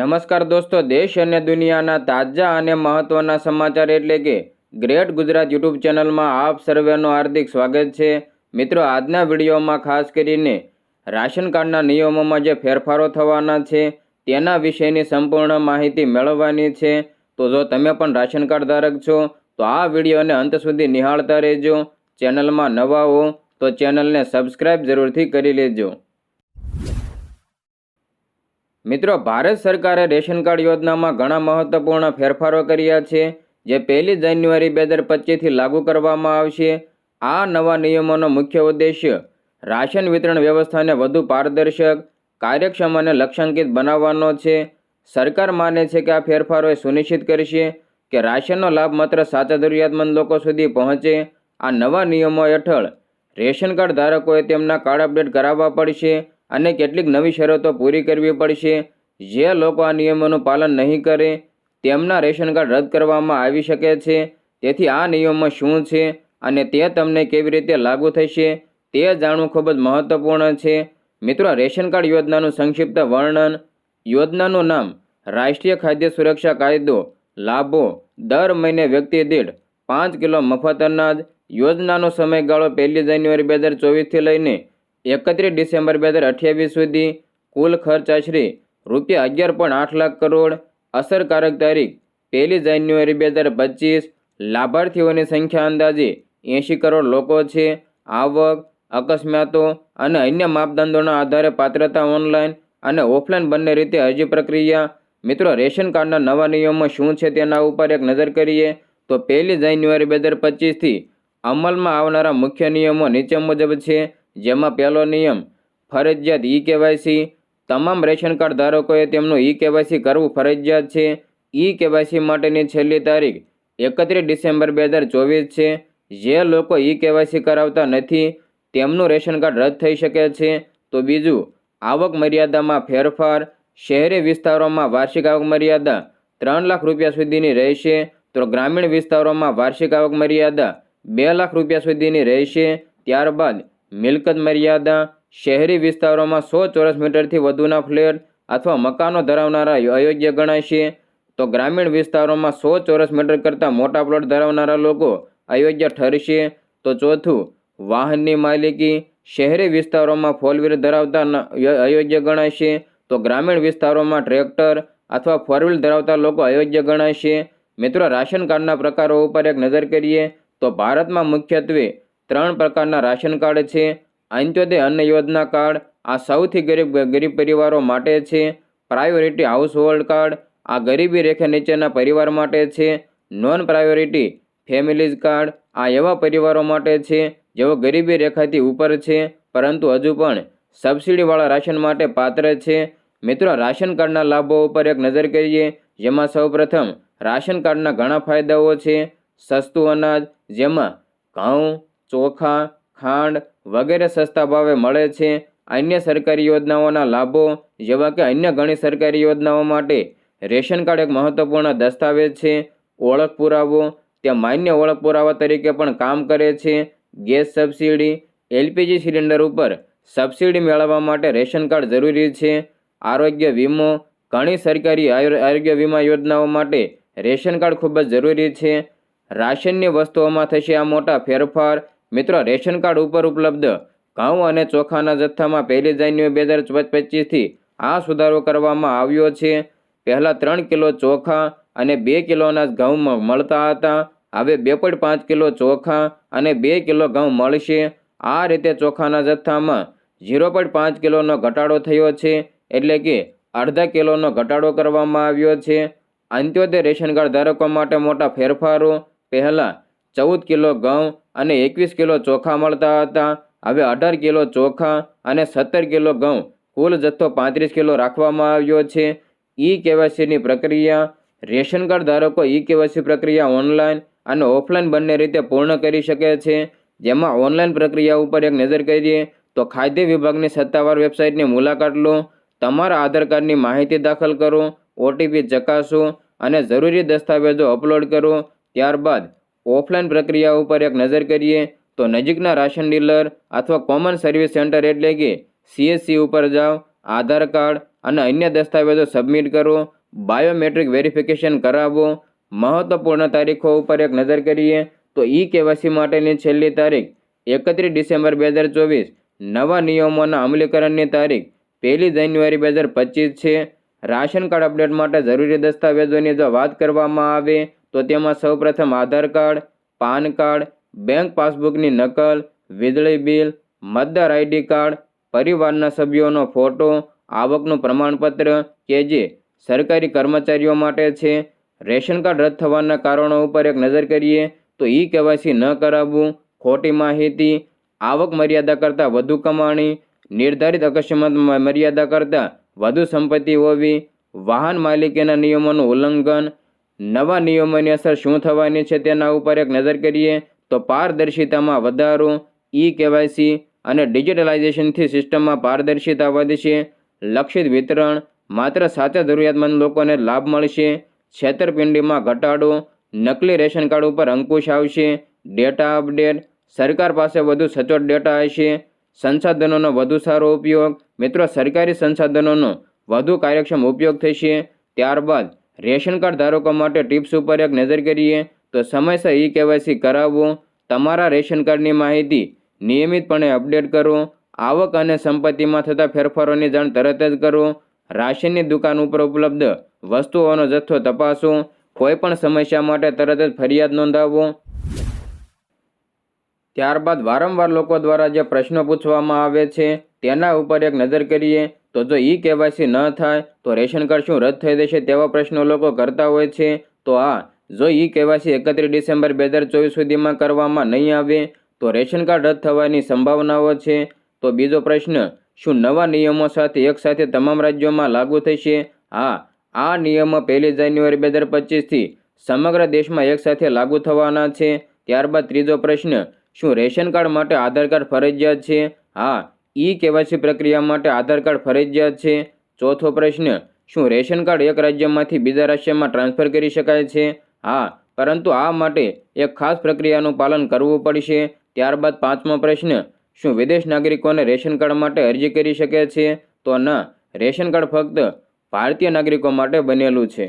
નમસ્કાર દોસ્તો, દેશ અને દુનિયાના તાજા અને મહત્વના સમાચાર એટલે કે ગ્રેટ ગુજરાત યુટ્યુબ ચેનલમાં આપ સર્વેનું હાર્દિક સ્વાગત છે. મિત્રો, આજના વિડીયોમાં ખાસ કરીને રાશન કાર્ડના નિયમોમાં જે ફેરફારો થવાના છે, તેના વિશેની સંપૂર્ણ માહિતી મેળવવાની છે. તો જો તમે પણ રાશન કાર્ડ ધારક છો, તો આ વિડીયોને અંત સુધી નિહાળતા રહેજો. ચેનલમાં નવા હો, તો ચેનલને સબસ્ક્રાઈબ જરૂરથી કરી લેજો. મિત્રો, ભારત સરકારે રેશન કાર્ડ યોજનામાં ઘણા મહત્વપૂર્ણ ફેરફારો કર્યા છે, જે પહેલી જાન્યુઆરી બે હજાર પચીસથી લાગુ કરવામાં આવશે. આ નવા નિયમોનો મુખ્ય ઉદ્દેશ્ય રાશન વિતરણ વ્યવસ્થાને વધુ પારદર્શક, કાર્યક્ષમ અને લક્ષ્યાંકિત બનાવવાનો છે. સરકાર માને છે કે આ ફેરફારો એ સુનિશ્ચિત કરશે કે રાશનનો લાભ માત્ર સાચા જરૂરિયાતમંદ લોકો સુધી પહોંચે. આ નવા નિયમો હેઠળ રેશન કાર્ડ ધારકોએ તેમના કાર્ડ અપડેટ કરાવવા પડશે. અને કેટલીક નવી શરતો પૂરી કરવી પડશે. જે લોકો આ નિયમોનું પાલન નહીં કરે, તેમના રેશન કાર્ડ રદ કરવામાં આવી શકે છે. તેથી આ નિયમો શું છે અને તે તમને કેવી રીતે લાગુ થશે, તે જાણવું ખૂબ જ મહત્વપૂર્ણ છે. મિત્રો, રેશન કાર્ડ યોજનાનું સંક્ષિપ્ત વર્ણન, યોજનાનું નામ, રાષ્ટ્રીય ખાદ્ય સુરક્ષા કાયદો, લાભો, દર મહિને વ્યક્તિ દીઠ પાંચ કિલો મફત અનાજ, યોજનાનો સમયગાળો પહેલી જાન્યુઆરી બે હજાર ચોવીસથી લઈને એકત્રીસ ડિસેમ્બર બે હજાર અઠ્યાવીસ સુધી કુલ ખર્ચ આશરે રૂપિયા અગિયાર પોઈન્ટ આઠ લાખ કરોડ. અસરકારક તારીખ પહેલી જાન્યુઆરી બે હજાર પચીસ. લાભાર્થીઓની સંખ્યા અંદાજે એંશી કરોડ લોકો છે. આવક, અકસ્માતો અને અન્ય માપદંડોના આધારે પાત્રતા ઓનલાઈન અને ઓફલાઈન બંને રીતે અરજી પ્રક્રિયા. મિત્રો, રેશન કાર્ડના નવા નિયમો શું છે તેના ઉપર એક નજર કરીએ તો પહેલી જાન્યુઆરી બે હજાર પચીસથી અમલમાં આવનારા મુખ્ય નિયમો નીચે મુજબ છે. જેમાં પહેલો નિયમ, ફરજિયાત ઈ કેવાયસી તમામ રેશન કાર્ડ ધારકોએ તેમનું ઈ કેવાયસી કરવું ફરજિયાત છે. ઈ કેવાયસી માટેની છેલ્લી તારીખ એકત્રીસ ડિસેમ્બર બે હજાર ચોવીસ છે. જે લોકો ઈ કેવાયસી કરાવતા નથી, તેમનું રેશન કાર્ડ રદ થઈ શકે છે. તો બીજું, આવક મર્યાદામાં ફેરફાર. શહેરી વિસ્તારોમાં વાર્ષિક આવક મર્યાદા ત્રણ લાખ રૂપિયા સુધીની રહેશે. તો ગ્રામીણ વિસ્તારોમાં વાર્ષિક આવક મર્યાદા બે લાખ રૂપિયા સુધીની રહેશે. ત્યારબાદ મિલકત મર્યાદા, શહેરી વિસ્તારોમાં સો ચોરસ મીટરથી વધુના ફ્લેટ અથવા મકાનો ધરાવનારા અયોગ્ય ગણાશે તો ગ્રામીણ વિસ્તારોમાં સો ચોરસ મીટર કરતાં મોટા પ્લોટ ધરાવનારા લોકો અયોગ્ય ઠરશે. તો ચોથું, વાહનની માલિકી, શહેરી વિસ્તારોમાં ફોર ધરાવતા અયોગ્ય ગણાશે તો ગ્રામીણ વિસ્તારોમાં ટ્રેક્ટર અથવા ફોર ધરાવતા લોકો અયોગ્ય ગણાશે મિત્રો, રાશન કાર્ડના પ્રકારો ઉપર એક નજર કરીએ તો ભારતમાં મુખ્યત્વે ત્રણ પ્રકારના રાશન કાર્ડ છે અંત્યોદય અન્ન યોજના કાર્ડ, આ સૌથી ગરીબ ગરીબ પરિવારો માટે છે, પ્રાયોરિટી હાઉસ હોલ્ડ કાર્ડ, આ ગરીબી રેખા નીચેના પરિવાર માટે છે, નોન પ્રાયોરિટી ફેમિલીઝ કાર્ડ, આ એવા પરિવારો માટે છે, જેઓ ગરીબી રેખાથી ઉપર છે, પરંતુ હજુ પણ સબસિડીવાળા રાશન માટે પાત્ર છે. મિત્રો, રાશન કાર્ડના લાભો ઉપર એક નજર કરીએ, જેમાં સૌપ્રથમ રાશન કાર્ડના ઘણા ફાયદાઓ છે. સસ્તું અનાજ, જેમાં ઘઉં ચોખા, ખાંડ વગેરે સસ્તા ભાવે મળે છે. અન્ય સરકારી યોજનાઓના લાભો જેવા કે અન્ય ઘણી સરકારી યોજનાઓ માટે રેશન કાર્ડ એક મહત્વપૂર્ણ દસ્તાવેજ છે. ઓળખ પુરાવો, ત્યાં માન્ય ઓળખ પુરાવા તરીકે પણ કામ કરે છે. ગેસ સબસિડી, એલપીજી સિલિન્ડર ઉપર સબસિડી મેળવવા માટે રેશન કાર્ડ જરૂરી છે. આરોગ્ય વીમો, ઘણી સરકારી આરોગ્ય વીમા યોજનાઓ માટે રેશન કાર્ડ ખૂબ જ જરૂરી છે. રાશનની વસ્તુઓમાં થશે આ મોટા ફેરફાર મિત્રો, રેશન કાર્ડ ઉપર ઉપલબ્ધ ઘઉં અને ચોખાના જથ્થામાં પહેલી જાન્યુઆરી બે હજાર પચીસથી આ સુધારો કરવામાં આવ્યો છે. પહેલાં ત્રણ કિલો ચોખા અને બે કિલોના અનાજ ઘઉં મળતા હતા. હવે બે પોઈન્ટ પાંચ કિલો ચોખા અને બે કિલો ઘઉં મળશે. આ રીતે ચોખાના જથ્થામાં ઝીરો પોઈન્ટ પાંચ કિલોનો ઘટાડો થયો છે, એટલે કે અડધા કિલોનો ઘટાડો કરવામાં આવ્યો છે. અંત્યોદય રેશન કાર્ડ ધારકો માટે મોટા ફેરફારો. પહેલાં ચૌદ કિલો ઘઉં અને એકવીસ કિલો ચોખા મળતા હતા. હવે અઢાર કિલો ચોખા અને સત્તર કિલો ઘઉં. કુલ જથ્થો પાંત્રીસ કિલો રાખવામાં આવ્યો છે. ઈ કેવાયસીની પ્રક્રિયા. રેશન કાર્ડ ધારકો ઈ કેવાયસી પ્રક્રિયા ઓનલાઈન અને ઓફલાઈન બંને રીતે પૂર્ણ કરી શકે છે. જેમાં ઓનલાઈન પ્રક્રિયા ઉપર એક નજર કરીએ તો ખાદ્ય વિભાગની સત્તાવાર વેબસાઇટની મુલાકાત લો. તમારા આધાર કાર્ડની માહિતી દાખલ કરો. ઓટીપી ચકાસો અને જરૂરી દસ્તાવેજો અપલોડ કરો. ત્યારબાદ ઓફલાઈન પ્રક્રિયા ઉપર એક નજર કરીએ તો નજીકના રાશન ડીલર અથવા કોમન સર્વિસ સેન્ટર એટલે કે સીએસસી ઉપર જાઓ, આધાર કાર્ડ અને અન્ય દસ્તાવેજો સબમિટ કરો, બાયોમેટ્રિક વેરિફિકેશન કરાવો. મહત્વપૂર્ણ તારીખો ઉપર એક નજર કરીએ તો ઈ કેવાયસી માટેની છેલ્લી તારીખ એકત્રીસ ડિસેમ્બર બે હજાર ચોવીસ. નવા નિયમોના અમલીકરણની તારીખ પહેલી જાન્યુઆરી બે હજાર પચીસ છે. રાશન કાર્ડ અપડેટ માટે જરૂરી દસ્તાવેજોની જો વાત કરવામાં આવે તો તેમાં સૌપ્રથમ Aadhaar card, PAN card, bank પાસબુકની નકલ, વીજળી બિલ, મતદાર આઈડી કાર્ડ, પરિવારના સભ્યોનો ફોટો, આવકનું પ્રમાણપત્ર કે જે સરકારી કર્મચારીઓ માટે છે. રેશન કાર્ડ રદ થવાના કારણો ઉપર એક નજર કરીએ તો ઈ કેવાયસી ન કરાવવું, ખોટી માહિતી, આવક મર્યાદા કરતાં વધુ કમાણી, નિર્ધારિત અકસ્માત મર્યાદા કરતાં વધુ સંપત્તિ હોવી, વાહન માલિકીના નિયમોનું ઉલ્લંઘન નવા નિયમોની અસર શું થવાની છે તેના ઉપર એક નજર કરીએ તો પારદર્શિતામાં વધારો ઈ કેવાયસી અને ડિજિટલાઇઝેશનથી સિસ્ટમમાં પારદર્શિતા વધશે. લક્ષિત વિતરણ, માત્ર સાચા જરૂરિયાતમંદ લોકોને લાભ મળશે. છેતરપિંડીમાં ઘટાડો, નકલી રેશન કાર્ડ ઉપર અંકુશ આવશે. ડેટા અપડેટ, સરકાર પાસે વધુ સચોટ ડેટા હશે. સંસાધનોનો વધુ સારો ઉપયોગ, મિત્રો, સરકારી સંસાધનોનો વધુ કાર્યક્ષમ ઉપયોગ થશે. ત્યારબાદ રેશન કાર્ડ ધારકો માટે ટિપ્સ ઉપર એક નજર કરીએ, તો સમયસર ઈ કેવાયસી કરાવવું, તમારા રેશન કાર્ડની માહિતી નિયમિતપણે અપડેટ કરો આવક અને સંપત્તિમાં થતા ફેરફારોની જાણ તરત જ કરો રાશનની દુકાન ઉપર ઉપલબ્ધ વસ્તુઓનો જથ્થો તપાસો કોઈપણ સમસ્યા માટે તરત જ ફરિયાદ નોંધાવો ત્યારબાદ વારંવાર લોકો દ્વારા જે પ્રશ્નો પૂછવામાં આવે છે, તેના ઉપર એક નજર કરીએ તો જો ઈ કેવાયસી ન થાય, તો રેશન કાર્ડ શું રદ થઈ જશે તેવા પ્રશ્નો લોકો કરતા હોય છે. તો આ, જો ઈ કેવાયસી એકત્રીસ ડિસેમ્બર બે હજાર ચોવીસ સુધીમાં કરવામાં નહીં આવે, તો રેશન કાર્ડ રદ થવાની સંભાવનાઓ છે. તો બીજો પ્રશ્ન, શું નવા નિયમો સાથે એકસાથે તમામ રાજ્યોમાં લાગુ થશે? હા, આ નિયમો પહેલી જાન્યુઆરી બે હજાર પચીસથી સમગ્ર દેશમાં એકસાથે લાગુ થવાના છે. ત્યારબાદ ત્રીજો પ્રશ્ન, શું રેશન કાર્ડ માટે આધાર કાર્ડ ફરજિયાત છે? હા ઈ કેવાયસી પ્રક્રિયા માટે આધાર કાર્ડ ફરજિયાત છે. ચોથો પ્રશ્ન, શું રેશન કાર્ડ એક રાજ્યમાંથી બીજા રાજ્યમાં ટ્રાન્સફર કરી શકાય છે? હા, પરંતુ આ માટે એક ખાસ પ્રક્રિયાનું પાલન કરવું પડશે. ત્યારબાદ પાંચમો પ્રશ્ન, શું વિદેશ નાગરિકોને રેશન કાર્ડ માટે અરજી કરી શકે છે? તો ના, રેશન કાર્ડ ફક્ત ભારતીય નાગરિકો માટે બનેલું છે.